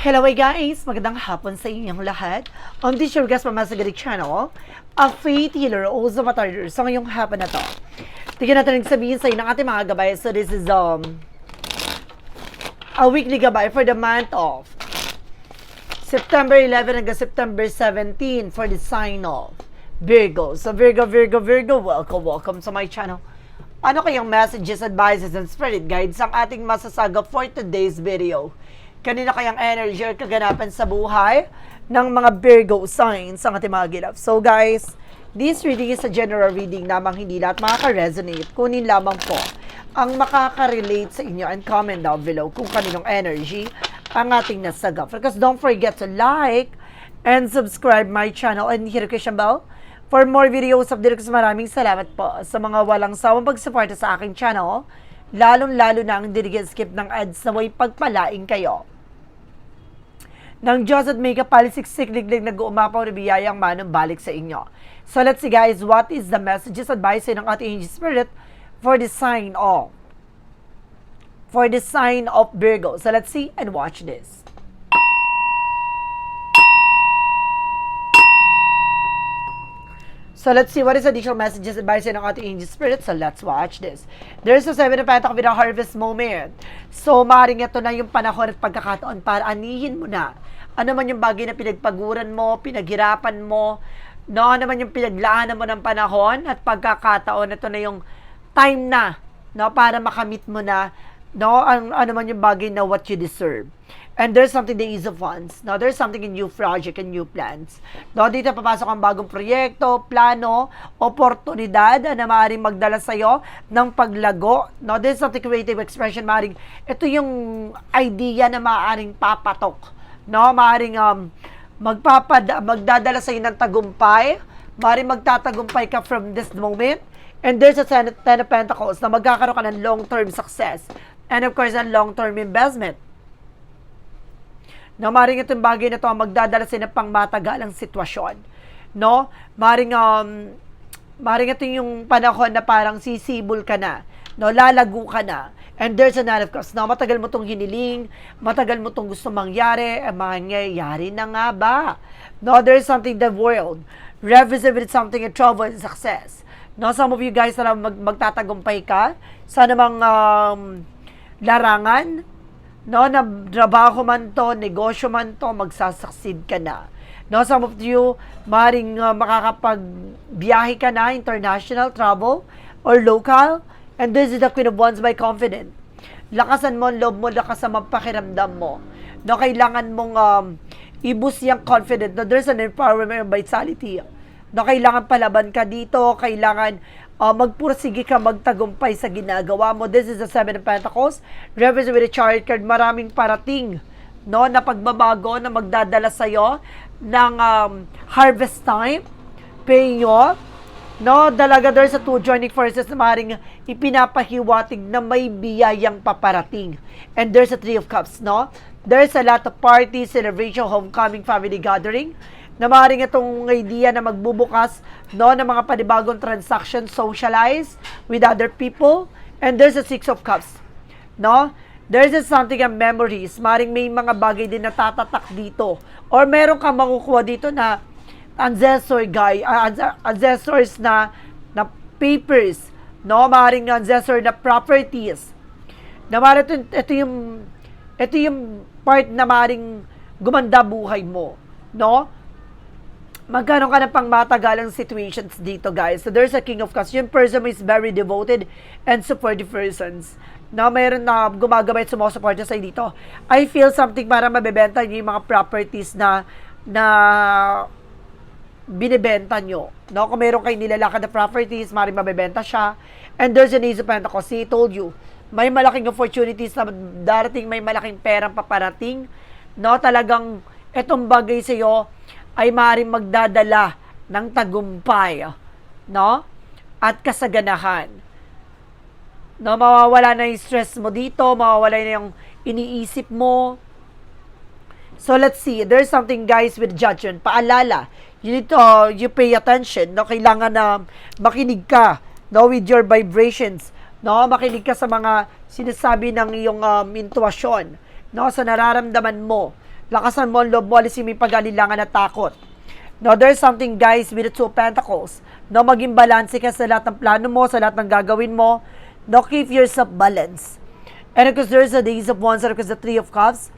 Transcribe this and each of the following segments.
Hello guys! Magandang hapon sa inyong lahat. On this your guest from Masagarik Channel, a faith healer o sa matarder. So ngayong hapon na to, tignan natin ang sabihin sa inyo ng ating mga gabay. So this is um a weekly gabay for the month of September 11 hanggang September 17 for the sign of Virgo. So Virgo, Virgo, Virgo, welcome, welcome sa my channel. Ano kayang messages, advices, and spirit guides ang ating masasaga for today's video? Kanina kayang energy or kaganapan sa buhay ng mga Virgo signs ang ating mga gilap. So guys, this reading is a general reading namang hindi lahat makaka-resonate. Kunin lamang po ang makaka-relate sa inyo and comment down below kung kaninong energy ang ating nasaga. Because don't forget to like and subscribe my channel and hit the bell for more videos of Dirks. Maraming salamat po sa mga walang sawang pagsuporta sa aking channel. Lalong-lalo na ang dirigyan skip ng ads na may pagpalaing kayo. Nang Diyos at may kapalisiksik liglig nag-uumapaw na biyayang manong balik sa inyo. So let's see guys, what is the messages advice ng ating angel spirit for the sign of for the sign of Virgo. So let's see and watch this. So let's see what is additional messages advice ng ating angel spirit. So let's watch this. There's a seven of pentacles with a harvest moment. So maring ito na yung panahon at pagkakataon para anihin mo na. Ano man yung bagay na pinagpaguran mo, pinaghirapan mo, no, ano man yung pinaglaanan mo ng panahon at pagkakataon, ito na yung time na, no, para makamit mo na, no, ang, ano man yung bagay na what you deserve. And there's something the ease of funds. No, there's something in new project and new plans. No, dito papasok ang bagong proyekto, plano, oportunidad na maaaring magdala sa iyo ng paglago. No, there's something creative expression maaaring ito yung idea na maaaring papatok. No, maaaring um magpapad magdadala sa iyo ng tagumpay. Maaaring magtatagumpay ka from this moment. And there's a ten of pentacles na magkakaroon ka ng long-term success. And of course, a long-term investment no, maring itong bagay na to ang magdadala sa ng pangmatagalang sitwasyon. No? Maring, um, maring ito yung panahon na parang sisibol ka na. No? Lalago ka na. And there's a nine of cups. No, matagal mo tong hiniling, matagal mo tong gusto mangyari, eh, mangyayari na nga ba? No, there's something the world with something in trouble and success. No, some of you guys na mag, magtatagumpay ka sa namang um, larangan, no, na trabaho man to, negosyo man to, magsasucceed ka na. No, some of you, maring uh, makakapagbiyahe ka na, international travel, or local, and this is the Queen of Wands by confident. Lakasan mo ang loob mo, lakasan mo ang pakiramdam mo. No, kailangan mong um, i-boost yung confident na there's an empowerment and vitality. No, kailangan palaban ka dito, kailangan uh, magpursige ka, magtagumpay sa ginagawa mo. This is the Seven of Pentacles. Represent with a chariot card, maraming parating no, na pagbabago na magdadala sa'yo ng um, harvest time, paying off, no, dalaga there sa two joining forces na maaaring ipinapahiwatig na may biyayang paparating. And there's a Three of Cups, no? There's a lot of parties, celebration, homecoming, family gathering na maaaring itong idea na magbubukas no, ng mga panibagong transaction, socialize with other people. And there's a Six of Cups. No? There's a something of memories. Maring may mga bagay din na tatatak dito. Or meron kang makukuha dito na ancestor guy, uh, ancestors na na papers, no? Maring ancestor na properties. Na maring ito, ito yung ito yung part na maring gumanda buhay mo, no? Magkaroon ka ng pangmatagalang situations dito, guys. So, there's a king of cups. Yung person is very devoted and supportive persons. Na mayroon na gumagabay at sumusuporta sa dito. I feel something para mabebenta niyo yung mga properties na na binibenta nyo. No? Kung meron kayo nilalakad na properties, maaaring mabebenta siya. And there's an easy pentacles. He told you, may malaking opportunities na darating, may malaking perang paparating. No? Talagang itong bagay sa iyo ay maaaring magdadala ng tagumpay, no? At kasaganahan. No, mawawala na yung stress mo dito, mawawala na yung iniisip mo. So let's see, there's something guys with judgment. Paalala, you need to, uh, you pay attention, no? Kailangan na makinig ka, no? With your vibrations, no? Makinig ka sa mga sinasabi ng iyong um, intuition, no? Sa nararamdaman mo, Lakasan mo ang loob mo, alisin mo yung pag-alilangan at takot. No, there's something guys with the two pentacles. No, maging balance ka sa lahat ng plano mo, sa lahat ng gagawin mo. No, keep yourself balanced. And because there's a days of wands and because the three of cups,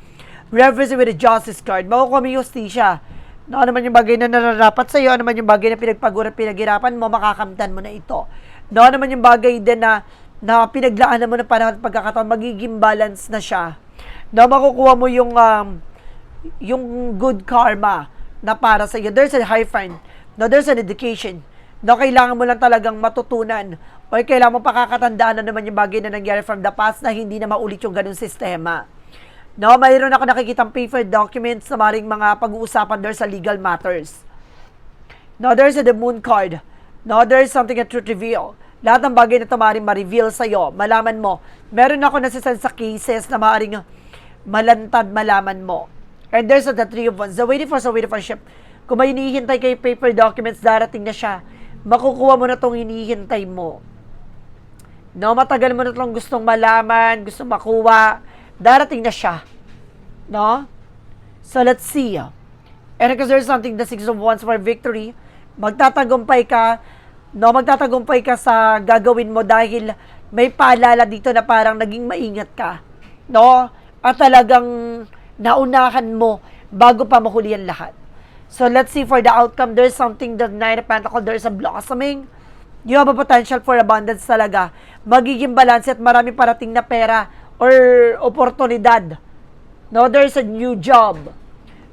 reversing with the justice card, makukuha mo yung justisya. No, ano man yung bagay na nararapat sa'yo, ano man yung bagay na pinagpaguran, pinaghirapan mo, makakamtan mo na ito. No, ano man yung bagay din na, na pinaglaanan mo ng panahon at pagkakataon, magiging balance na siya. No, makukuha mo yung, um, yung good karma na para sa iyo. There's a high find. No, there's an education. No, kailangan mo lang talagang matutunan o kailangan mo pakakatandaan na naman yung bagay na nangyari from the past na hindi na maulit yung ganung sistema. No, mayroon ako nakikitang paper documents na maring mga pag-uusapan there sa legal matters. No, there's a the moon card. No, there's something that truth reveal. Lahat ng bagay na ito maaaring ma-reveal sa'yo, malaman mo. Meron ako nasisan sa cases na maaaring malantad malaman mo. And there's a the three of wands. The waiting for sa waiting for ship. Kung may hinihintay kay paper documents, darating na siya. Makukuha mo na itong hinihintay mo. No, matagal mo na itong gustong malaman, gustong makuha. Darating na siya. No? So, let's see. And because there's something, the Six of Wands for victory, magtatagumpay ka, no, magtatagumpay ka sa gagawin mo dahil may paalala dito na parang naging maingat ka. No? At talagang naunahan mo bago pa mahuli ang lahat. So, let's see for the outcome. There's something, the Nine of Pentacles, there's a blossoming. You have a potential for abundance talaga. Magiging balance at marami parating na pera or oportunidad. No, there's a new job,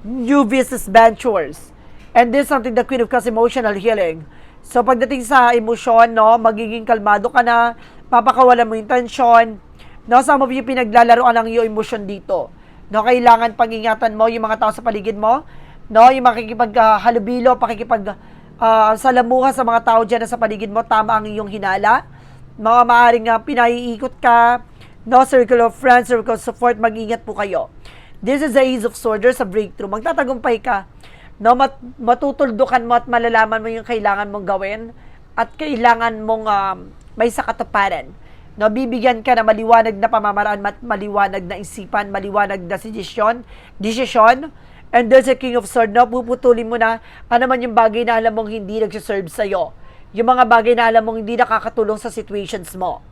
new business ventures. And this is something the Queen of Cups, emotional healing. So, pagdating sa emosyon, no, magiging kalmado ka na, papakawalan mo yung tension. No, some of you pinaglalaroan ang iyong emosyon dito. No, kailangan pangingatan mo yung mga tao sa paligid mo. No, yung makikipaghalubilo, pakikipag uh, salamuha sa mga tao dyan na sa paligid mo, tama ang iyong hinala. Mga maaaring uh, pinaiikot ka, no circle of friends, circle of support, mag-ingat po kayo. This is the Ace of Swords, there's a breakthrough. Magtatagumpay ka, no, mat- matutuldukan mo at malalaman mo yung kailangan mong gawin at kailangan mong um, may sakatuparan. No, bibigyan ka na maliwanag na pamamaraan, mat maliwanag na isipan, maliwanag na desisyon, desisyon, And there's a King of Swords, no? Puputulin mo na ano man yung bagay na alam mong hindi nagsiserve sa'yo. Yung mga bagay na alam mong hindi nakakatulong sa situations mo.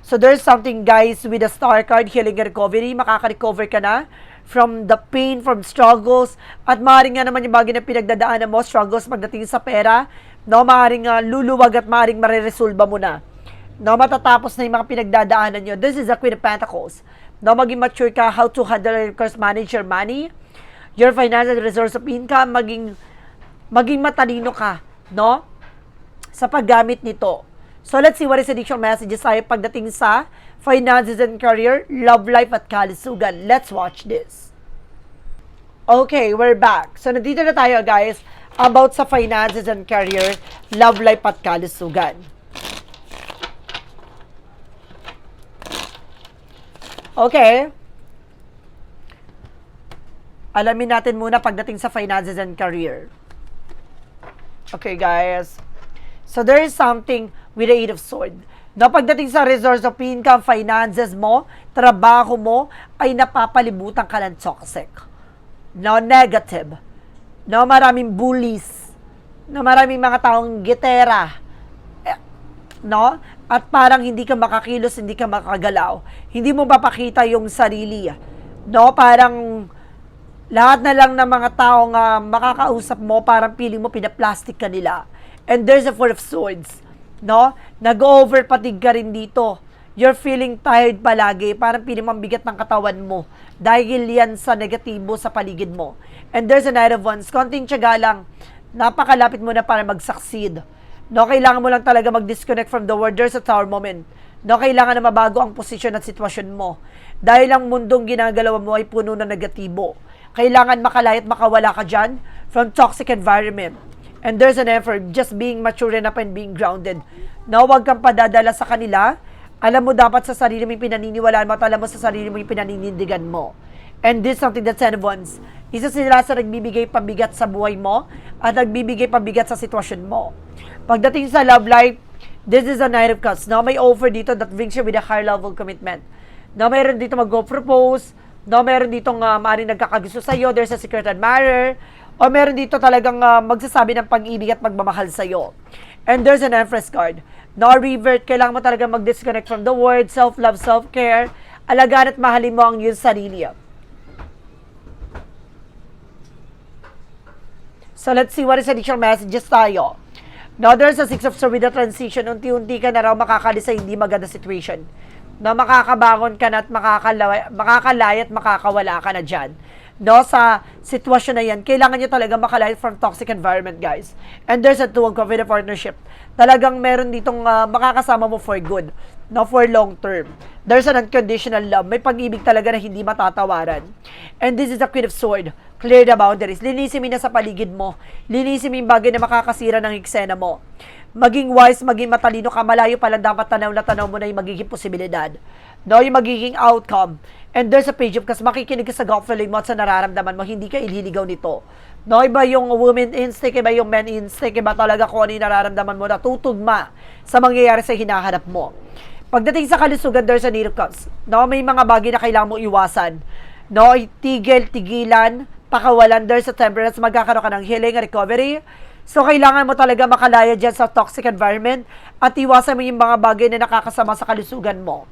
So there's something guys with the star card, healing recovery. Makaka-recover ka na from the pain, from struggles. At maaaring nga naman yung bagay na pinagdadaanan mo, struggles pagdating sa pera. No, maaaring uh, luluwag at maaaring mariresolba mo na. No, matatapos na yung mga pinagdadaanan nyo. This is the Queen of Pentacles. No, maging mature ka how to handle and of course, manage your money your financial resource of income, maging, maging matalino ka, no? Sa paggamit nito. So, let's see what is additional messages tayo pagdating sa finances and career, love life at kalisugan. Let's watch this. Okay, we're back. So, nandito na tayo, guys, about sa finances and career, love life at kalisugan. Okay. Alamin natin muna pagdating sa finances and career. Okay, guys. So, there is something with the Eight of Swords. Na pagdating sa resource of income, finances mo, trabaho mo, ay napapalibutan ka ng toxic. No, negative. No, maraming bullies. No, maraming mga taong gitera. No? At parang hindi ka makakilos, hindi ka makagalaw. Hindi mo mapakita yung sarili. No? Parang lahat na lang ng mga taong uh, makakausap mo, parang feeling mo pinaplastic ka nila. And there's a four of swords. No? Nag-overpatig ka rin dito. You're feeling tired palagi. Parang feeling mo bigat ng katawan mo. Dahil yan sa negatibo sa paligid mo. And there's a knight of wands. Konting tiyaga lang. Napakalapit mo na para mag-succeed. No, kailangan mo lang talaga mag-disconnect from the world. There's a tower moment. No, kailangan na mabago ang posisyon at sitwasyon mo. Dahil ang mundong ginagalawa mo ay puno ng negatibo. Kailangan makalaya at makawala ka dyan from toxic environment. And there's an effort just being mature enough and being grounded. Na huwag kang padadala sa kanila. Alam mo dapat sa sarili mo yung pinaniniwalaan mo at alam mo sa sarili mo yung pinaninindigan mo. And this is something that Ten Wands. Isa sila sa nagbibigay pabigat sa buhay mo at nagbibigay pabigat sa sitwasyon mo. Pagdating sa love life, this is a Knight of Cups. Now, may offer dito that brings you with a higher level commitment. Na mayroon dito mag-go propose, No, meron ditong uh, maaaring nagkakagusto sa'yo, there's a secret admirer, o meron dito talagang uh, magsasabi ng pag-ibig at pagmamahal sa'yo. And there's an Empress card. No, revert, kailangan mo talaga mag-disconnect from the world, self-love, self-care, alagaan at mahalin mo ang iyong sarili. So let's see what is additional messages tayo. Now, there's a six of swords with the transition. Unti-unti ka na raw makakalis sa hindi maganda situation. No, makakabangon ka na at makakalaya, makakalaya at makakawala ka na dyan. No, sa sitwasyon na yan, kailangan nyo talaga makalaya from toxic environment, guys. And there's a two of covenant partnership. Talagang meron ditong uh, makakasama mo for good. No, for long term. There's an unconditional love. May pag-ibig talaga na hindi matatawaran. And this is the Queen of Sword. Clear the boundaries. Linisin mo na sa paligid mo. Linisin mo yung bagay na makakasira ng eksena mo. Maging wise, maging matalino ka, malayo pa lang dapat tanaw na tanaw mo na yung magiging posibilidad. No, yung magiging outcome. And there's a page of kasi makikinig ka sa gut feeling mo at sa nararamdaman mo, hindi ka ililigaw nito. No, iba yung woman instinct, iba yung men instinct, iba talaga kung ano yung nararamdaman mo na tutugma sa mangyayari sa hinahanap mo. Pagdating sa kalusugan, there's a need of. No, may mga bagay na kailangan mo iwasan. No, tigil, tigilan, pakawalan, there's a temperance, magkakaroon ka ng healing, recovery. So, kailangan mo talaga makalaya dyan sa toxic environment at iwasan mo yung mga bagay na nakakasama sa kalusugan mo.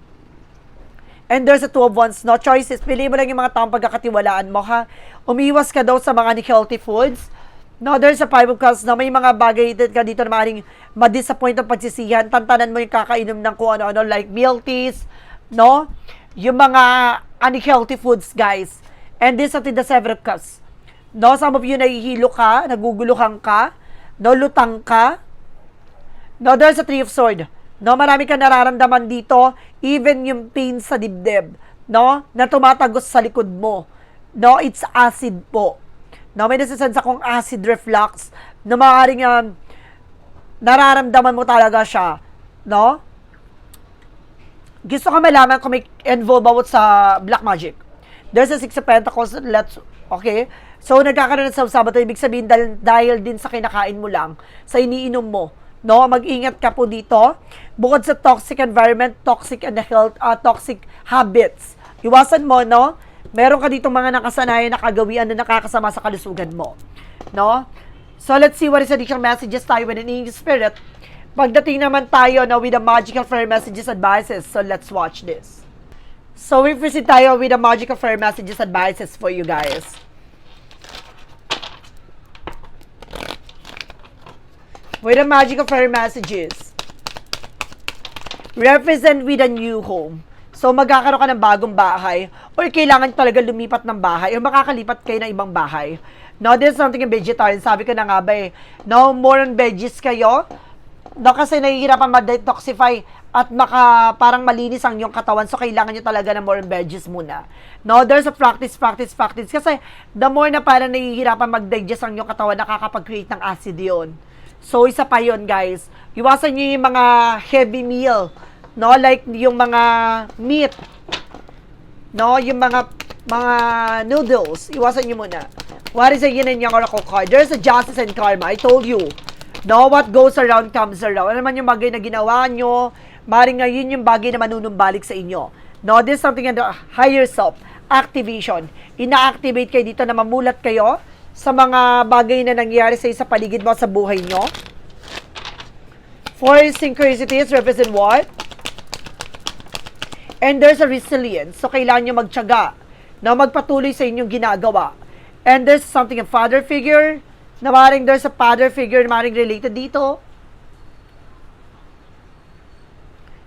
And there's a two of wands, no choices. Pili mo lang yung mga taong pagkakatiwalaan mo, ha? Umiwas ka daw sa mga unhealthy foods. No, there's a five of cups na may mga bagay ka dito na maaaring ma-disappoint ang pagsisihan. Tantanan mo yung kakainom ng kung ano-ano like milk teas, no? Yung mga unhealthy foods, guys. And this at the seven of cups. No, some of you nahihilo ka, naguguluhan ka, no, lutang ka. No, there's a three of sword. No, marami kang nararamdaman dito, even yung pain sa dibdib, no, na tumatagos sa likod mo. No, it's acid po. No, may nasisense akong acid reflux na maaaring um, nararamdaman mo talaga siya, no? Gusto ko malaman kung may involved about sa black magic. There's a Six of Pentacles, let's, okay? So, nagkakaroon ng sabato, ibig sabihin dahil, dahil din sa kinakain mo lang, sa iniinom mo, no? Mag-ingat ka po dito. Bukod sa toxic environment, toxic and health, uh, toxic habits. Iwasan mo, no? Meron ka dito mga nakasanayan na kagawian na nakakasama sa kalusugan mo. No? So, let's see what is additional messages tayo with an angel spirit. Pagdating naman tayo na with the magical fairy messages advices. So, let's watch this. So, we proceed tayo with the magical fairy messages advices for you guys. With the magical fairy messages. Represent with a new home. So, magkakaroon ka ng bagong bahay or kailangan talaga lumipat ng bahay or makakalipat kayo ng ibang bahay. No, there's something in vegetarian. Sabi ko na nga ba eh, no, more on veggies kayo. No, kasi nahihirapan ma-detoxify at maka, parang malinis ang iyong katawan. So, kailangan nyo talaga ng more on veggies muna. No, there's a practice, practice, practice. Kasi, the more na parang nahihirapan mag-digest ang iyong katawan, nakakapag-create ng acid yun. So, isa pa yon guys. Iwasan nyo yung mga heavy meal. No, like yung mga meat. No, yung mga mga noodles. Iwasan nyo muna. What is a yin and yang oracle card? There's a justice and karma. I told you. No, what goes around comes around. Ano naman yung bagay na ginawa nyo, maring nga yun yung bagay na manunumbalik sa inyo. No, this is something in the higher self. Activation. Ina-activate kayo dito na mamulat kayo sa mga bagay na nangyayari sa sa paligid mo sa buhay nyo. Four synchronicities represent what? And there's a resilience. So, kailangan nyo magtyaga na magpatuloy sa inyong ginagawa. And there's something, a father figure, na maring there's a father figure na maring related dito.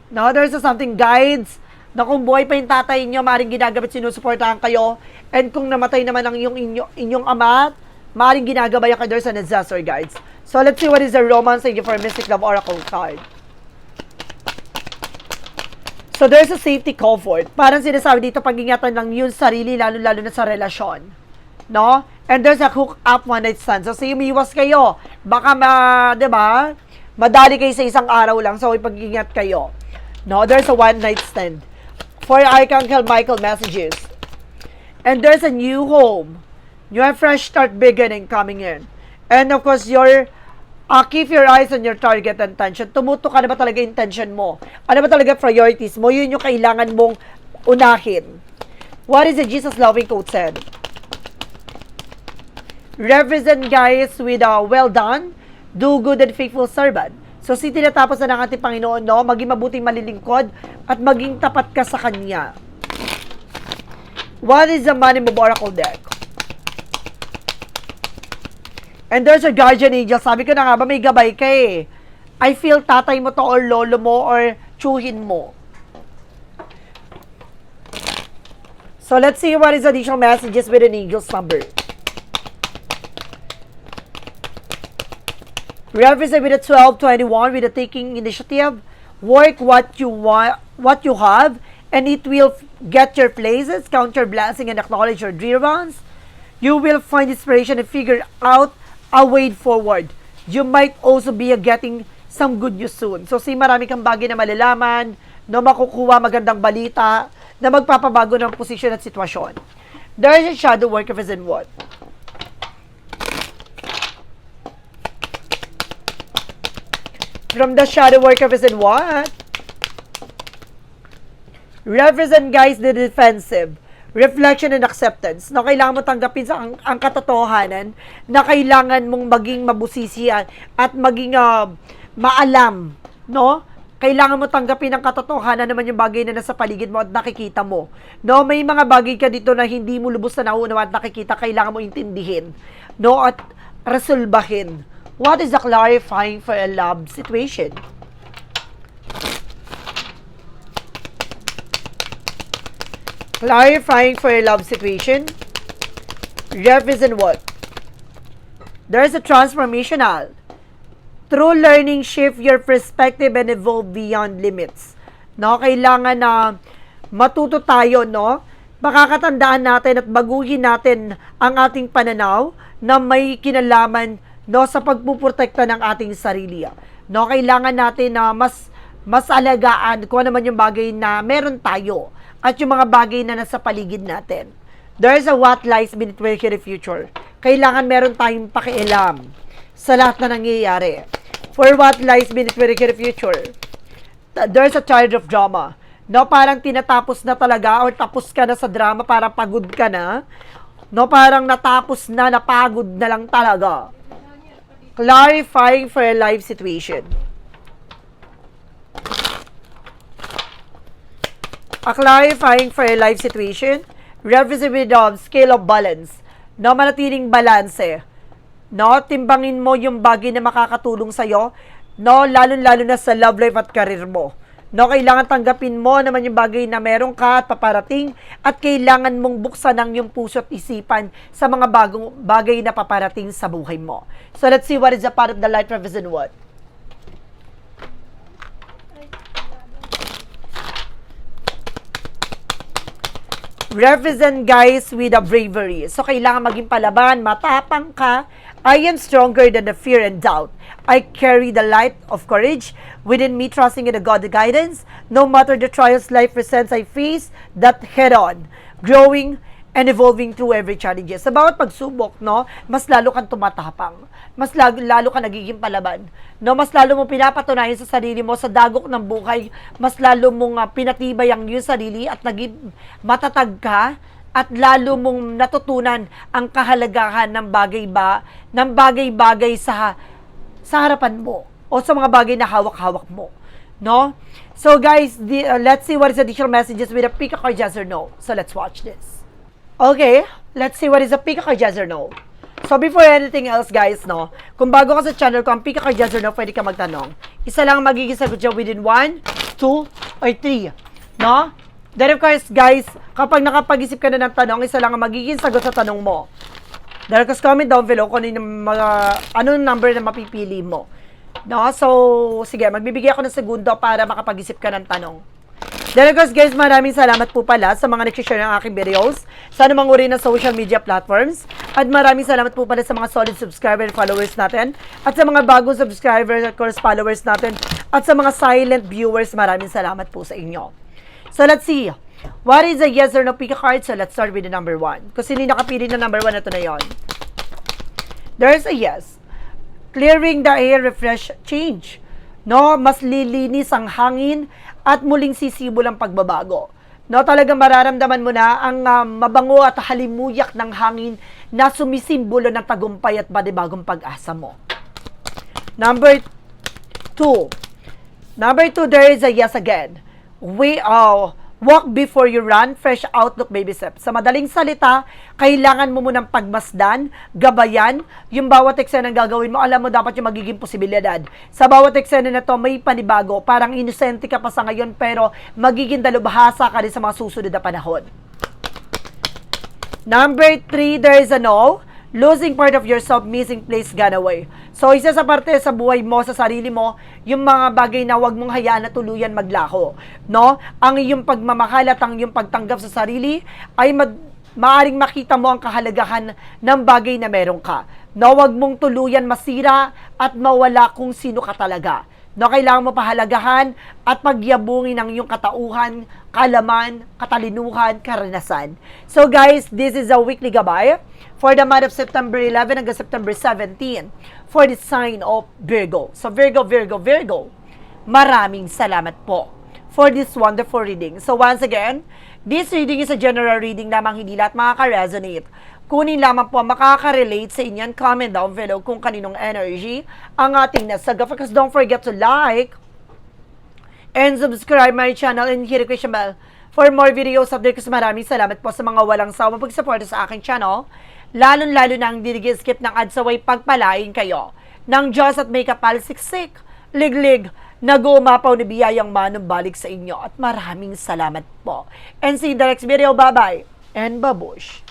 Now, there's a something guides na kung buhay pa yung tatay nyo, maring ginagamit, sinusuportahan kayo. And kung namatay naman ang inyong, inyong, inyong ama, maring ginagabayan kayo, there's a disaster guides. So, let's see what is the romance thank you for Mystic Love Oracle card. So, there's a safety comfort. Parang sinasabi dito, pag-ingatan lang yun sarili, lalo-lalo na sa relasyon. No? And there's a hook up one night stand. So, say, umiwas kayo. Baka, ma, di ba? Madali kayo sa isang araw lang. So, ipag-ingat kayo. No? There's a one night stand. For Archangel Michael messages. And there's a new home. You have fresh start beginning coming in. And of course, your uh, keep your eyes on your target and intention. Tumuto ka na ba talaga intention mo? Ano ba talaga priorities mo? Yun yung kailangan mong unahin. What is the Jesus loving quote said? Represent guys with a well done, do good and faithful servant. So, si tinatapos na ng ating Panginoon, no? Maging mabuting malilingkod at maging tapat ka sa Kanya. What is the Money Move Oracle deck? And there's a guardian angel. Sabi ko na nga ba, may gabay ka eh. I feel tatay mo to or lolo mo or tsuhin mo. So let's see what is additional messages with an angel's number. Represent with a 1221 with a taking initiative. Work what you want, what you have, and it will get your places, count blessing, and acknowledge your dear ones. You will find inspiration and figure out a way forward. You might also be getting some good news soon. So, si marami kang bagay na malalaman, na makukuha magandang balita, na magpapabago ng posisyon at sitwasyon. There is a shadow work of his in what? From the shadow work of his in what? Represent guys the defensive. Reflection and acceptance. Na kailangan mo tanggapin sa ang, ang katotohanan na kailangan mong maging mabusisi at, maging ah, maalam, no? Kailangan mo tanggapin ang katotohanan naman yung bagay na nasa paligid mo at nakikita mo. No, may mga bagay ka dito na hindi mo lubos na nauunawa at nakikita, kailangan mo intindihin. No, at resolbahin. What is the clarifying for a love situation? Clarifying for a love situation represent what? There's a transformational. Through learning, shift your perspective and evolve beyond limits. No, kailangan na matuto tayo, no? Makakatandaan natin at baguhin natin ang ating pananaw na may kinalaman no sa pagpuprotekta ng ating sarili. No, kailangan natin na mas mas alagaan kung ano man yung bagay na meron tayo at yung mga bagay na nasa paligid natin. There's a what lies beneath the future. Kailangan meron tayong pakialam sa lahat na nangyayari. For what lies beneath the future. There's a charge of drama. No, parang tinatapos na talaga or tapos ka na sa drama, parang pagod ka na. No, parang natapos na, napagod na lang talaga. Clarifying for a life situation. A clarifying for a life situation, representative of scale of balance, no, manatiling balanse, no, timbangin mo yung bagay na makakatulong sa'yo, no, lalo-lalo na sa love life at career mo. No, kailangan tanggapin mo naman yung bagay na meron ka at paparating at kailangan mong buksan ang yung puso at isipan sa mga bagong bagay na paparating sa buhay mo. So let's see what is a part of the light represent what? Represent guys with a bravery. So, kailangan maging palaban, matapang ka. I am stronger than the fear and doubt. I carry the light of courage within me, trusting in the God guidance. No matter the trials life presents, I face that head on, growing and evolving through every challenge. Sa bawat pagsubok, no, mas lalo kang tumatapang. Mas lalo, lalo ka nagiging palaban. No, mas lalo mo pinapatunayan sa sarili mo sa dagok ng buhay, mas lalo mong uh, pinatibay ang iyong sarili at naging matatag ka at lalo mong natutunan ang kahalagahan ng bagay ba ng bagay-bagay sa sa harapan mo o sa mga bagay na hawak-hawak mo. No? So guys, the, uh, let's see what is additional messages with a pick a card yes or no. So let's watch this. Okay, let's see what is a pick a card yes or no. So before anything else guys, no, kung bago ka sa channel ko, ang pick a card yes or no, pwede ka magtanong. Isa lang ang magiging sagot dyan within 1, 2, or 3. No? Then of course, guys, kapag nakapag-isip ka na ng tanong, isa lang ang magiging sagot sa tanong mo. Then of course, comment down below kung ano mga, anong number na mapipili mo. No? So, sige, magbibigay ako ng segundo para makapag-isip ka ng tanong. Then of course, guys, maraming salamat po pala sa mga nag-share ng aking videos sa anumang uri ng social media platforms. At maraming salamat po pala sa mga solid subscriber and followers natin. At sa mga bagong subscribers at course followers natin. At sa mga silent viewers, maraming salamat po sa inyo. So, let's see. What is a yes or no pick card? So, let's start with the number one. Kasi hindi nakapili na number one, ito na yon. There's a yes. Clearing the air, refresh, change. No, mas lilinis ang hangin at muling sisibol ang pagbabago. No, talagang mararamdaman mo na ang ah, mabango at halimuyak ng hangin na sumisimbolo ng tagumpay at badibagong pag-asa mo. Number two. Number two, there is a yes again. We uh, walk before you run, fresh outlook, baby step. Sa madaling salita, kailangan mo munang pagmasdan, gabayan, yung bawat eksena ng gagawin mo, alam mo dapat yung magiging posibilidad. Sa bawat eksena na to, may panibago. Parang inosente ka pa sa ngayon, pero magiging dalubhasa ka rin sa mga susunod na panahon. Number three, there is a no. Losing part of yourself, missing place, gone away. So, isa sa parte sa buhay mo, sa sarili mo, yung mga bagay na wag mong hayaan na tuluyan maglako. No? Ang iyong pagmamahal at ang iyong pagtanggap sa sarili ay mag, maaring makita mo ang kahalagahan ng bagay na meron ka. No, wag mong tuluyan masira at mawala kung sino ka talaga. No, kailangan mo pahalagahan at pagyabungin ang iyong katauhan, kalaman, katalinuhan, karanasan. So guys, this is a weekly gabay for the month of September 11 hanggang September 17 for the sign of Virgo. So Virgo, Virgo, Virgo, maraming salamat po for this wonderful reading. So once again, this reading is a general reading lamang hindi lahat makaka-resonate. Kunin lamang po makaka-relate sa inyan. Comment down below kung kaninong energy ang ating nasaga. Because don't forget to like and subscribe my channel and hit the question bell for more videos update kasi maraming salamat po sa mga walang sawa pagsuporta sa aking channel. Lalong-lalo na ang di skip ng ads away pagpalain kayo ng Diyos at may kapal siksik, liglig, nag-uumapaw na biyayang manumbalik sa inyo at maraming salamat po. And see you in. Bye-bye and babush!